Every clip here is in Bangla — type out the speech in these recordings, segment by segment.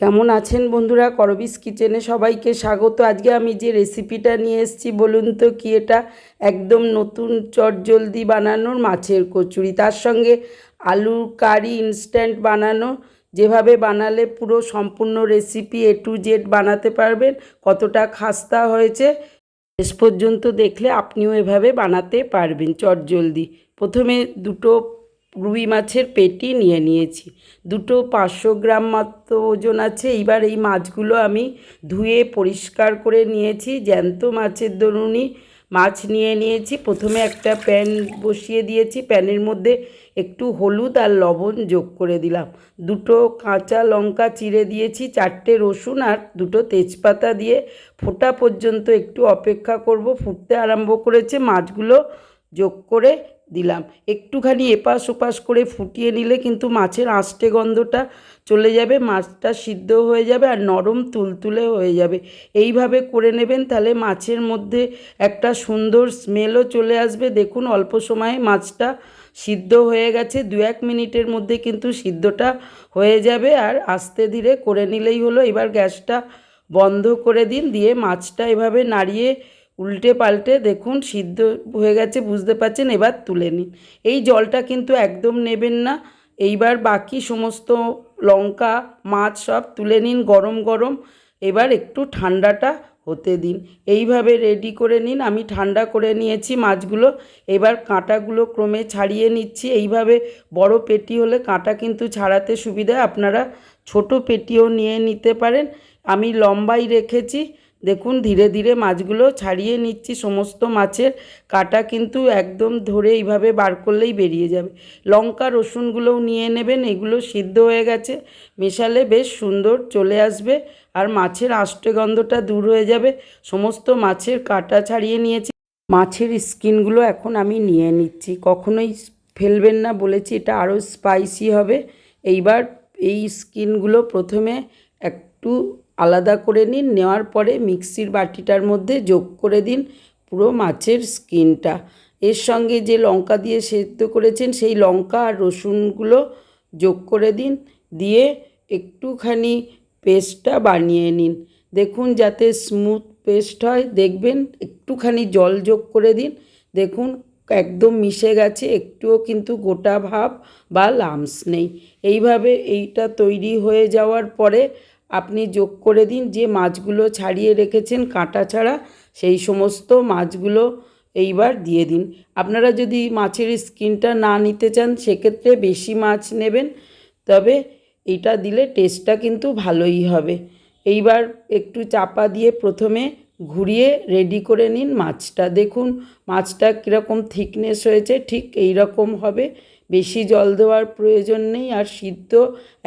কেমন আছেন বন্ধুরা? করবিস কিচেনে সবাইকে স্বাগত। আজকে আমি যে রেসিপিটা নিয়ে এসেছি, বলুন তো কি এটা? একদম নতুন চটজলদি বানানোর মাছের কচুরি। তার সঙ্গে আলু কারি ইনস্ট্যান্ট বানানো। যেভাবে বানালে পুরো সম্পূর্ণ রেসিপি এ টু জেড বানাতে পারবেন। কতটা খাস্তা হয়েছে, শেষ পর্যন্ত দেখলে আপনিও এভাবে বানাতে পারবেন চটজলদি। প্রথমে দুটো রুই মাছের পেটি নিয়ে নিয়েছি। দুটো পাঁচশো গ্রাম মাত্র ওজন আছে। এইবার এই মাছগুলো আমি ধুয়ে পরিষ্কার করে নিয়েছি। জ্যান্ত মাছের দরুনই মাছ নিয়ে নিয়েছি। প্রথমে একটা প্যান বসিয়ে দিয়েছি। প্যানের মধ্যে একটু হলুদ আর লবণ যোগ করে দিলাম। দুটো কাঁচা লঙ্কা চিড়ে দিয়েছি, চারটে রসুন আর দুটো তেজপাতা দিয়ে। ফোটা পর্যন্ত একটু অপেক্ষা করব। ফুটতে আরম্ভ করেছে। মাছগুলো যোগ করে দিলাম। একটুখানি এপাশ ওপাশ করে ফুটিয়ে নিলে কিন্তু মাছের আঁশটে গন্ধটা চলে যাবে, মাছটা সিদ্ধ হয়ে যাবে আর নরম তুলতুলে হয়ে যাবে। এইভাবে করে নেবেন তাহলে মাছের মধ্যে একটা সুন্দর স্মেলও চলে আসবে। দেখুন, অল্প সময়ে মাছটা সিদ্ধ হয়ে গেছে, দু এক মিনিটের মধ্যে কিন্তু সিদ্ধটা হয়ে যাবে আর আস্তে ধীরে করে নিলেই হলো। এবার গ্যাসটা বন্ধ করে দিন, দিয়ে মাছটা এভাবে নাড়িয়ে উল্টে পাল্টে দেখুন, সিদ্ধ হয়ে গেছে, বুঝতে পারছেন? এবার তুলে নিন। এই জলটা কিন্তু একদম নেবেন না। এইবার বাকি সমস্ত লঙ্কা, মাছ সব তুলে নিন গরম গরম। এবার একটু ঠান্ডাটা হতে দিন। এইভাবে রেডি করে নিন। আমি ঠান্ডা করে নিয়েছি মাছগুলো। এবার কাঁটাগুলো ক্রমে ছাড়িয়ে নিচ্ছি। এইভাবে বড় পেটি হলে কাঁটা কিন্তু ছাড়াতে সুবিধা। আপনারা ছোট পেটিও নিয়ে নিতে পারেন। আমি লম্বাই রেখেছি। দেখুন, ধীরে ধীরে মাছগুলো ছাড়িয়ে নিচ্ছি। সমস্ত মাছের কাটা কিন্তু একদম ধরে এইভাবে বার করলেই বেরিয়ে যাবে। লঙ্কা, রসুনগুলোও নিয়ে নেবেন, এগুলো সিদ্ধ হয়ে গেছে। মেশালে বেশ সুন্দর চলে আসবে আর মাছের আষ্টে গন্ধটা দূর হয়ে যাবে। সমস্ত মাছের কাটা ছাড়িয়ে নিয়েছি। মাছের স্কিনগুলো এখন আমি নিয়ে নিচ্ছি। কখনোই ফেলবেন না বলেছি, এটা আরও স্পাইসি হবে। এইবার এই স্কিনগুলো প্রথমে একটু আলাদা করে নিন, নেওয়ার পরে মিক্সির বাটিটার মধ্যে যোগ করে দিন পুরো মাছের স্কিনটা। এর সঙ্গে যে লঙ্কা দিয়ে সেদ্ধ করেছেন, সেই লঙ্কা আর রসুনগুলো যোগ করে দিন, দিয়ে একটুখানি পেস্টটা বানিয়ে নিন। দেখুন যাতে স্মুথ পেস্ট হয়, দেখবেন একটুখানি জল যোগ করে দিন। দেখুন একদম মিশে গেছে, একটুও কিন্তু গোটা ভাব বা লামস নেই। এইভাবে এইটা তৈরি হয়ে যাওয়ার পরে আপনি যোগ করে দিন, যে মাছগুলো ছাড়িয়ে রেখেছেন কাঁটা ছাড়া, সেই সমস্ত মাছগুলো এইবার দিয়ে দিন। আপনারা যদি মাছের স্কিনটা না নিতে চান, সেক্ষেত্রে বেশি মাছ নেবেন, তবে এটা দিলে টেস্টটা কিন্তু ভালোই হবে। এইবার একটু চাপা দিয়ে প্রথমে ঘুরিয়ে রেডি করে নিন মাছটা। দেখুন, মাছটা কীরকম থিকনেস হয়েছে, ঠিক এই রকম হবে। বেশি জল দেওয়ার প্রয়োজন নেই। আর সিদ্ধ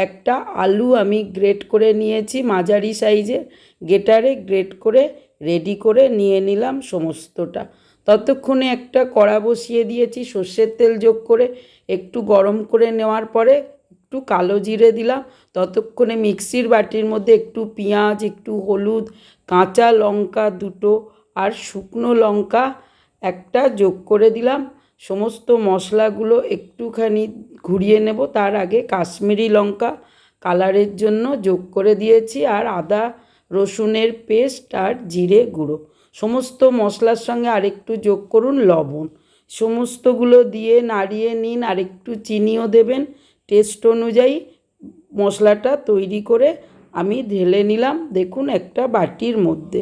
একটা আলু আমি গ্রেট করে নিয়েছি মাঝারি সাইজে। গেটারে গ্রেট করে, রেডি করে নিয়ে নিলাম সমস্তটা। ততক্ষণে একটা কড়া বসিয়ে দিয়েছি, সর্ষের তেল যোগ করে একটু গরম করে নেওয়ার পরে একটু কালো জিরে দিলাম। ততক্ষণে মিক্সির বাটির মধ্যে একটু পেঁয়াজ, একটু হলুদ, কাঁচা লঙ্কা দুটো আর শুকনো লঙ্কা একটা যোগ করে দিলাম। সমস্ত মশলাগুলো একটুখানি ঘুরিয়ে নেব। তার আগে কাশ্মীরি লঙ্কা কালারের জন্য যোগ করে দিয়েছি আর আদা, রসুনের পেস্ট আর জিরে গুঁড়ো। সমস্ত মশলার সঙ্গে আরেকটু যোগ করুন লবণ। সমস্তগুলো দিয়ে নাড়িয়ে নিন আর একটু চিনিও দেবেন। টেস্ট অনুযায়ী মশলাটা তৈরি করে আমি ঢেলে নিলাম। দেখুন একটা বাটির মধ্যে।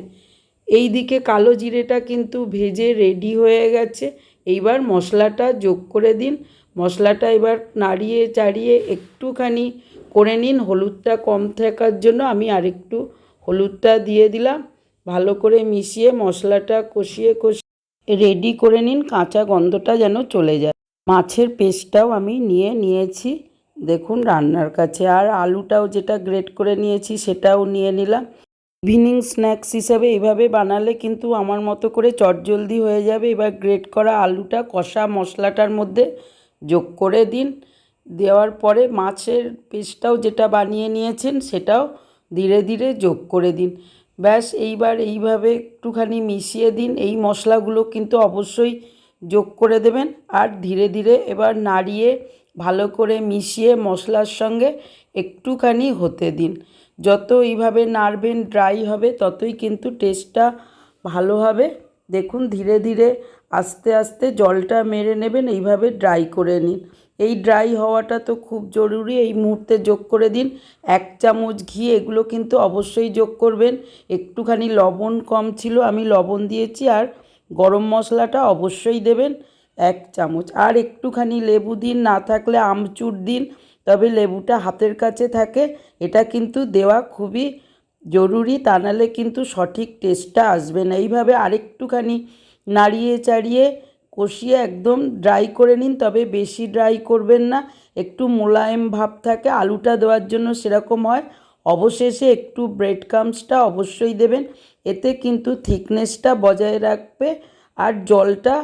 এই দিকে কালো জিরেটা কিন্তু ভেজে রেডি হয়ে গেছে। এইবার মশলাটা যোগ করে দিন। মশলাটা এবার নাড়িয়ে চাড়িয়ে একটুখানি করে নিন। হলুদটা কম থাকার জন্য আমি আরেকটু হলুদটা দিয়ে দিলাম। ভালো করে মিশিয়ে মশলাটা কষিয়ে কষিয়ে রেডি করে নিন। কাঁচা গন্ধটা যেন চলে যায়। মাছের পেস্টটাও আমি নিয়ে নিয়েছি। দেখুন রান্নার কাছে। আর আলুটাও যেটা গ্রেট করে নিয়েছি সেটাও নিয়ে নিলাম। ইভিনিং স্ন্যাক্স হিসাবে এইভাবে বানালে কিন্তু আমার মতো করে চটজলদি হয়ে যাবে। এবার গ্রেট করা আলুটা কষা মশলাটার মধ্যে যোগ করে দিন। দেওয়ার পরে মাছের পেস্টটাও যেটা বানিয়ে নিয়েছেন সেটাও ধীরে ধীরে যোগ করে দিন। ব্যাস, এইবার এইভাবে একটুখানি মিশিয়ে দিন। এই মশলাগুলো কিন্তু অবশ্যই যোগ করে দেবেন। আর ধীরে ধীরে এবার নাড়িয়ে ভালো করে মিশিয়ে মশলার সঙ্গে একটুখানি হতে দিন। যত এইভাবে নাড়বেন ড্রাই হবে, ততই কিন্তু টেস্টটা ভালো হবে। দেখুন, ধীরে ধীরে আস্তে আস্তে জলটা মেরে নেবেন, এইভাবে ড্রাই করে নিন। এই ড্রাই হওয়াটা তো খুব জরুরি, এই মুহূর্তে যোগ করে দিন। এক চামচ ঘি, এগুলো কিন্তু অবশ্যই যোগ করবেন। একটুখানি লবণ কম ছিল, আমি লবণ দিয়েছি আর গরম মশলাটা অবশ্যই দেবেন। এক চামচ। আর একটুখানি লেবু দিন, না থাকলে আমচুর দিন। তবে লেবুটা হাতের কাছে থাকে, এটা কিন্তু দেওয়া খুবই জরুরি, তা নাহলে কিন্তু সঠিক টেস্টটা আসবে না। এইভাবে আরেকটুখানি নাড়িয়ে চাড়িয়ে কষিয়ে একদম ড্রাই করে নিন, তবে বেশি ড্রাই করবেন না। একটু মোলায়েম ভাব থাকে, আলুটা দেওয়ার জন্য সেরকম হয়। অবশেষে একটু ব্রেড ক্রামসটা অবশ্যই দেবেন, এতে কিন্তু থিকনেসটা বজায় রাখবে আর জলটা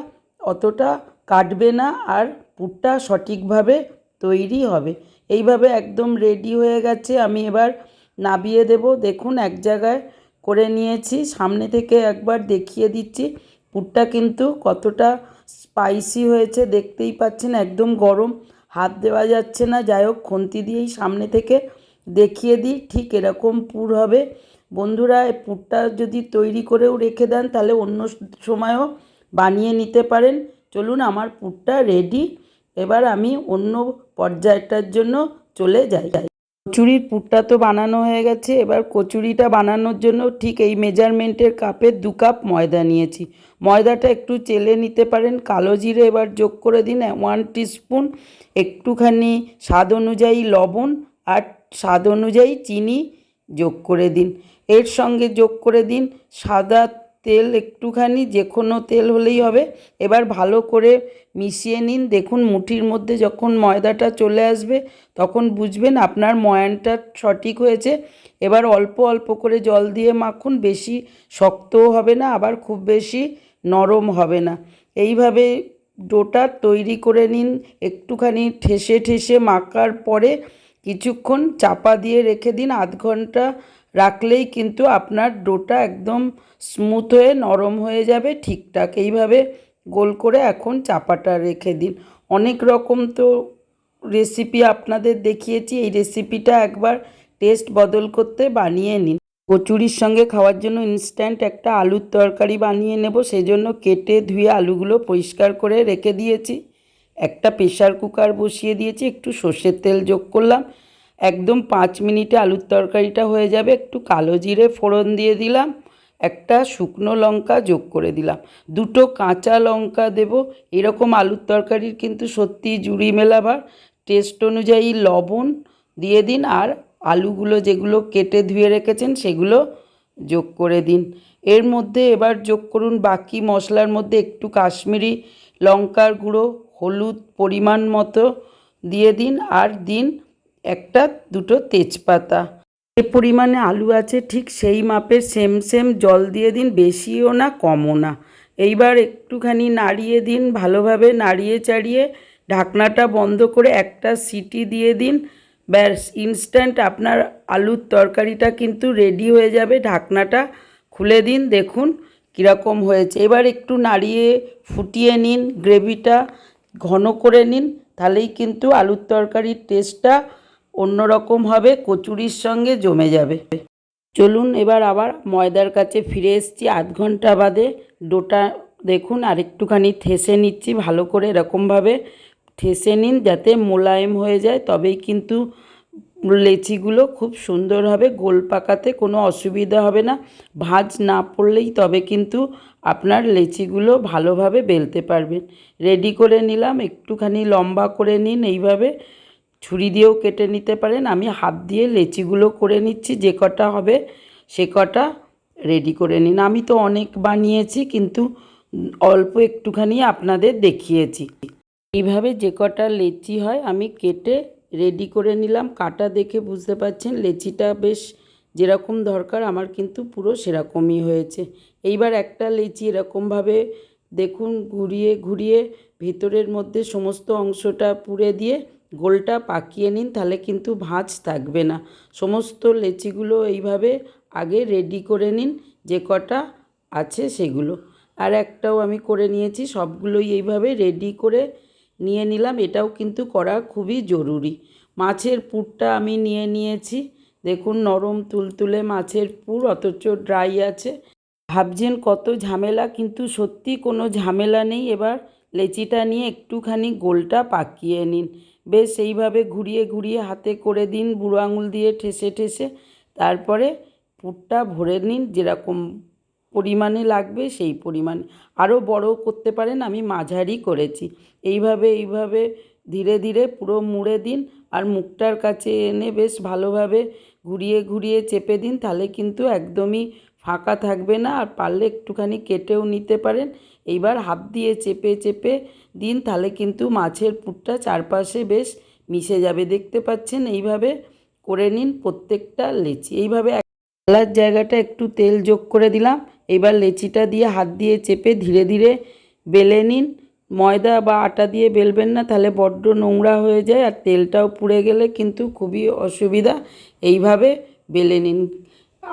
অতটা কাটবে না আর পুরটা সঠিকভাবে তৈরি হবে। এইভাবে একদম রেডি হয়ে গেছে। আমি এবার নাবিয়ে দেব। দেখুন, এক জায়গায় করে নিয়েছি। সামনে থেকে একবার দেখিয়ে দিচ্ছি। পুরটা কিন্তু কতটা স্পাইসি হয়েছে, দেখতেই পাচ্ছেন। একদম গরম, হাত দেওয়া যাচ্ছে না। যাই হোক, খুন্তি দিয়েই সামনে থেকে দেখিয়ে দিই, ঠিক এরকম পুর হবে। বন্ধুরা পুরটা যদি তৈরি করেও রেখে দেন, তাহলে অন্য সময়ও বানিয়ে নিতে পারেন। চলুন, আমার পুরটা রেডি এবার আমি অন্য পর্যায়টার জন্য চলে যাই। কচুরির পুরটা তো বানানো হয়ে গেছে, এবার কচুরিটা বানানোর জন্য ঠিক এই মেজারমেন্টের কাপে দু কাপ ময়দা নিয়েছি। ময়দাটা একটু চেলে নিতে পারেন, কালো জিরে এবার যোগ করে দিন ওয়ান টিস্পুন একটুখানি স্বাদ অনুযায়ী লবণ আর স্বাদ অনুযায়ী চিনি যোগ করে দিন। এর সঙ্গে যোগ করে দিন সাদা তেল একটুখানি, যে কোনো তেল হলেই হবে। এবার ভালো করে মিশিয়ে নিন। দেখুন মুঠির মধ্যে যখন ময়দাটা চলে আসবে, তখন বুঝবেন আপনার ময়ানটা সঠিক হয়েছে। এবার অল্প অল্প করে জল দিয়ে মাখুন, বেশি শক্তও হবে না, আবার খুব বেশি নরম হবে না। এইভাবে ডোটা তৈরি করে নিন। একটুখানি ঠেসে ঠেসে মাখার পরে কিছুক্ষণ চাপা দিয়ে রেখে দিন। আধ ঘণ্টা রাখলেই কিন্তু আপনার ডোটা একদম স্মুথ হয়ে, নরম হয়ে যাবে, ঠিকঠাক এইভাবে গোল করে এখন চাপাটা রেখে দিন। অনেক রকম তো রেসিপি আপনাদের দেখিয়েছি, এই রেসিপিটা একবার টেস্ট বদল করতে বানিয়ে নিন। কচুরির সঙ্গে খাওয়ার জন্য ইনস্ট্যান্ট একটা আলুর তরকারি বানিয়ে নেব, সেজন্য কেটে ধুয়ে আলুগুলো পরিষ্কার করে রেখে দিয়েছি। একটা প্রেশার কুকার বসিয়ে দিয়েছি, একটু সর্ষের তেল যোগ করলাম। একদম পাঁচ মিনিটে আলুর তরকারিটা হয়ে যাবে, একটু কালো জিরে ফোড়ন দিয়ে দিলাম। একটা শুকনো লঙ্কা যোগ করে দিলাম। দুটো কাঁচা লঙ্কা দেব। এরকম আলুর তরকারির কিন্তু সত্যি জুড়ি মেলাবার। টেস্ট অনুযায়ী লবণ দিয়ে দিন আর আলুগুলো যেগুলো কেটে ধুয়ে রেখেছেন সেগুলো যোগ করে দিন। এর মধ্যে এবার যোগ করুন বাকি মশলার মধ্যে একটু কাশ্মীরি লঙ্কার গুঁড়ো, হলুদ পরিমাণ মতো দিয়ে দিন। আর দিন একটা দুটো তেজপাতা। যে পরিমাণে আলু আছে ঠিক সেই মাপের সেম সেম জল দিয়ে দিন, বেশিও না, কমও না। এইবার একটুখানি নাড়িয়ে দিন, ভালোভাবে নাড়িয়ে চাড়িয়ে ঢাকনাটা বন্ধ করে একটা সিটি দিয়ে দিন। ব্যাস ইনস্ট্যান্ট আপনার আলুর তরকারিটা কিন্তু রেডি হয়ে যাবে। ঢাকনাটা খুলে দিন, দেখুন কীরকম হয়েছে। এবার একটু নাড়িয়ে ফুটিয়ে নিন, গ্রেভিটা ঘন করে নিন, তাহলেই কিন্তু আলুর তরকারির টেস্টটা অন্যরকম হবে, কচুরির সঙ্গে জমে যাবে। চলুন এবার আবার ময়দার কাছে ফিরে এসেছি। আধ ঘণ্টা বাদে ডোটা দেখুন আর একটুখানি ঠেসে নিচ্ছি, ভালো করে এরকমভাবে ঠেসে নিন যাতে মোলায়েম হয়ে যায়। তবেই কিন্তু লেচিগুলো খুব সুন্দর হবে, গোল পাকাতে কোনো অসুবিধা হবে না। ভাঁজ না পড়লেই তবে কিন্তু আপনার লেচিগুলো ভালোভাবে বেলতে পারবেন। রেডি করে নিলাম, একটুখানি লম্বা করে নিন এইভাবে। ছুরি দিয়েও কেটে নিতে পারেন। আমি হাত দিয়ে লেচিগুলো করে নিচ্ছি, যে কটা হবে সে কটা রেডি করে নিন। আমি তো অনেক বানিয়েছি, কিন্তু অল্প একটুখানি আপনাদের দেখিয়েছি। এইভাবে যে কটা লেচি হয়, আমি কেটে রেডি করে নিলাম। কাটা দেখে বুঝতে পারছেন, লেচিটা বেশ যেরকম দরকার, আমার কিন্তু পুরো সেরকমই হয়েছে। এইবার একটা লেচি এরকমভাবে দেখুন, ঘুরিয়ে ঘুরিয়ে ভেতরের মধ্যে সমস্ত অংশটা পুড়ে দিয়ে গোলটা পাকিয়ে নিন, তাহলে কিন্তু ভাঁজ থাকবে না। সমস্ত লেচিগুলো এইভাবে আগে রেডি করে নিন, যে কটা আছে সেগুলো। আর একটাও আমি করে নিয়েছি, সবগুলোই এইভাবে রেডি করে নিয়ে নিলাম। এটাও কিন্তু করা খুবই জরুরি। মাছের পুরটা আমি নিয়ে নিয়েছি। দেখুন, নরম তুলতুলে মাছের পুর, অথচ ড্রাই আছে। ভাবছেন কত ঝামেলা, কিন্তু সত্যি কোনো ঝামেলা নেই। এবার লেচিটা নিয়ে একটুখানি গোলটা পাকিয়ে নিন। বেশ এইভাবে ঘুরিয়ে ঘুরিয়ে হাতে করে দিন, বুড়ো আঙুল দিয়ে ঠেসে ঠেসে। তারপরে পুরটা ভরে নিন, যেরকম পরিমাণে লাগবে সেই পরিমাণে। আরও বড় করতে পারেন, আমি মাঝারি করেছি। এইভাবে এইভাবে ধীরে ধীরে পুরো মুড়ে দিন আর মুখটার কাছে এনে বেশ ভালোভাবে ঘুরিয়ে ঘুরিয়ে চেপে দিন, তাহলে কিন্তু একদমই ফাঁকা থাকবে না আর পারলে একটুখানি কেটেও নিতে পারেন। এইবার হাত দিয়ে চেপে চেপে দিন, তাহলে কিন্তু মাছের পুরটা চারপাশে বেশ মিশে যাবে, দেখতে পাচ্ছেন? এইভাবে করে নিন প্রত্যেকটা লেচি। এইভাবে বেলার জায়গাটা একটু তেল যোগ করে দিলাম। এবার লেচিটা দিয়ে হাত দিয়ে চেপে ধীরে ধীরে বেলে নিন। ময়দা বা আটা দিয়ে বেলবেন না, তাহলে বড্ড নোংরা হয়ে যায় আর তেলটাও পুড়ে গেলে কিন্তু খুবই অসুবিধা। এইভাবে বেলে নিন।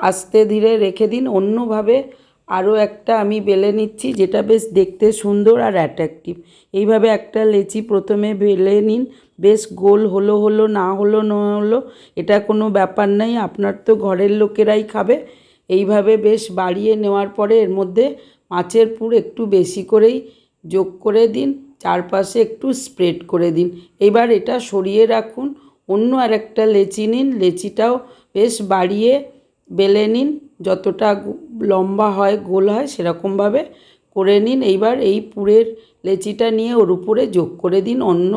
আস্তে ধীরে রেখে দিন। অন্যভাবে আরও একটা আমি বেলে নিচ্ছি, যেটা বেশ দেখতে সুন্দর আর অ্যাট্রাকটিভ এইভাবে একটা লেচি প্রথমে বেলে নিন। বেশ গোল হলো হলো, না হলো না হলো, এটা কোনো ব্যাপার নাই, আপনার তো ঘরের লোকেরাই খাবে। এইভাবে বেশ বাড়িয়ে নেওয়ার পরে এর মধ্যে মাছের পুর একটু বেশি করেই যোগ করে দিন, চারপাশে একটু স্প্রেড করে দিন। এবার এটা সরিয়ে রাখুন। অন্য আরেকটা লেচি নিন। লেচিটাও বেশ বাড়িয়ে বেলে নিন, যতটা লম্বা হয়, গোল হয়, সেরকমভাবে করে নিন। এইবার এই পুরের লেচিটা নিয়ে ওর উপরে যোগ করে দিন অন্য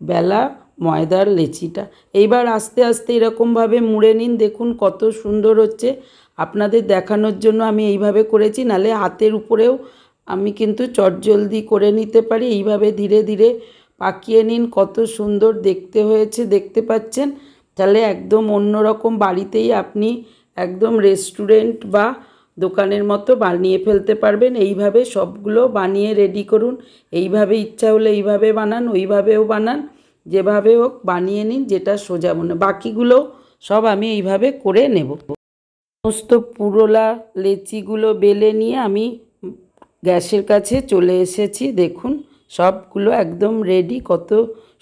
বেলা ময়দার লেচিটা। এইবার আস্তে আস্তে এরকমভাবে মুড়ে নিন। দেখুন কত সুন্দর হচ্ছে। আপনাদের দেখানোর জন্য আমি এইভাবে করেছি, নালে হাতের উপরেও আমি কিন্তু চটজলদি করে নিতে পারি। এইভাবে ধীরে ধীরে পাকিয়ে নিন। কত সুন্দর দেখতে হয়েছে, দেখতে পাচ্ছেন? তাহলে একদম অন্যরকম বাড়িতেই আপনি একদম রেস্টুরেন্ট বা দোকানের মতো বানিয়ে ফেলতে পারবেন। এইভাবে সবগুলো বানিয়ে রেডি করুন। এইভাবে ইচ্ছা হলে এইভাবে বানান, ওইভাবেও বানান। যেভাবে হোক বানিয়ে নিন, যেটা সোজা মনে বাকিগুলো সব আমি এইভাবে করে নেব। সমস্ত পুরোলা লেচিগুলো বেলে নিয়ে আমি গ্যাসের কাছে চলে এসেছি। দেখুন সবগুলো একদম রেডি কত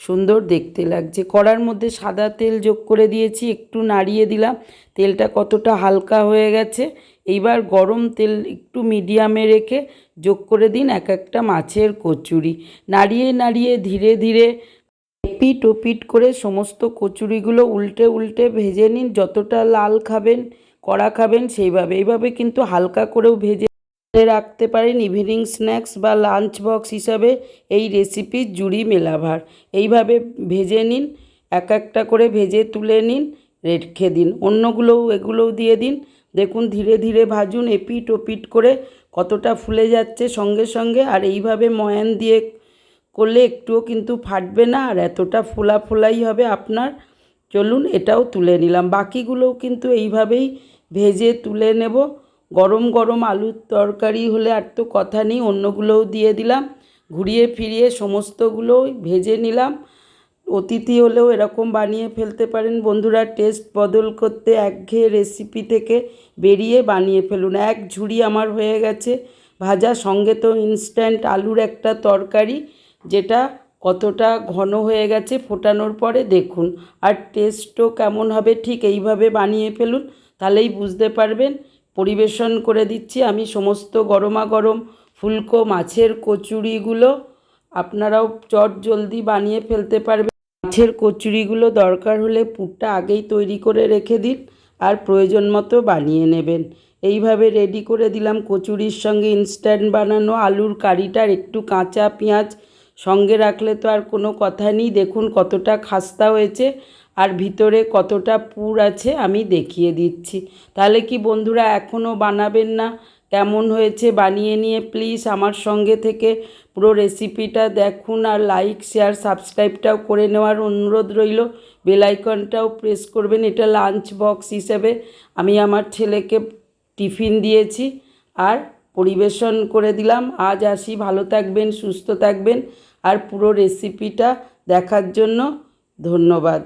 সুন্দর দেখতে লাগছে। কড়ার মধ্যে সাদা তেল যোগ করে দিয়েছি, একটু নাড়িয়ে দিলাম। তেলটা কতটা হালকা হয়ে গেছে, এইবার গরম তেল একটু মিডিয়ামে রেখে যোগ করে দিন এক একটা মাছের কচুরি। নাড়িয়ে নাড়িয়ে ধীরে ধীরে এপিট ওপিট করে সমস্ত কচুরিগুলো উল্টে উল্টে ভেজে নিন, যতটা লাল খাবেন, কড়া খাবেন সেইভাবে। এইভাবে কিন্তু হালকা করেও ভেজে রাখতে পারেন ইভিনিং স্ন্যাক্স বা লাঞ্চ বক্স হিসাবে এই রেসিপির জুড়ি মেলাভার। এইভাবে ভেজে নিন, এক একটা করে ভেজে তুলে নিন, রেখে দিন। অন্যগুলোও এগুলোও দিয়ে দিন। দেখুন, ধীরে ধীরে ভাজুন, এপিট ওপিট করে কতটা ফুলে যাচ্ছে সঙ্গে সঙ্গে। আর এইভাবে ময়ান দিয়ে করলে একটুও কিন্তু ফাটবে না, আর এতটা ফোলা ফোলাই হবে আপনার। চলুন এটাও তুলে নিলাম। বাকিগুলোও কিন্তু এইভাবেই ভেজে তুলে নেব। গরম গরম আলুর তরকারি হলে আর তো কথা নেই, অন্যগুলোও দিয়ে দিলাম। ঘুরিয়ে ফিরিয়ে সমস্তগুলোই ভেজে নিলাম। অতিথি হলেও এরকম বানিয়ে ফেলতে পারেন। বন্ধুরা টেস্ট বদল করতে একঘেয়ে রেসিপি থেকে বেরিয়ে বানিয়ে ফেলুন। এক ঝুড়ি আমার হয়ে গেছে ভাজা, সঙ্গে তো ইনস্ট্যান্ট আলুর একটা তরকারি, যেটা কতটা ঘন হয়ে গেছে ফোটানোর পরে দেখুন। আর টেস্টও কেমন হবে ঠিক এইভাবে বানিয়ে ফেলুন, তাহলেই বুঝতে পারবেন। পরিবেশন করে দিচ্ছি। আমি সমস্ত গরমা গরম ফুলকো, মাছের কচুরিগুলো আপনারাও চট জলদি বানিয়ে ফেলতে পারবেন। মাছের কচুরিগুলো দরকার হলে পুরটা আগেই তৈরি করে রেখে দিন আর প্রয়োজন মতো বানিয়ে নেবেন। এইভাবে রেডি করে দিলাম কচুরির সঙ্গে ইনস্ট্যান্ট বানানো আলুর কারিটার একটু কাঁচা পেঁয়াজ সঙ্গে রাখলে তো আর কোনো কথা নেই। দেখুন কতটা খাস্তা হয়েছে। আর ভিতরে কতটা পুর আছে আমি দেখিয়ে দিচ্ছি। তাহলে কি বন্ধুরা এখনও বানাবেন না? কেমন হয়েছে বানিয়ে নিয়ে প্লিজ আমার সঙ্গে থেকে পুরো রেসিপিটা দেখুন আর লাইক শেয়ার সাবস্ক্রাইবটাও করে নেওয়ার অনুরোধ রইল। বেলাইকনটাও প্রেস করবেন। এটা লাঞ্চ বক্স হিসেবে আমি আমার ছেলেকে টিফিন দিয়েছি আর পরিবেশন করে দিলাম। আজ আসি, ভালো থাকবেন, সুস্থ থাকবেন আর পুরো রেসিপিটা দেখার জন্য ধন্যবাদ।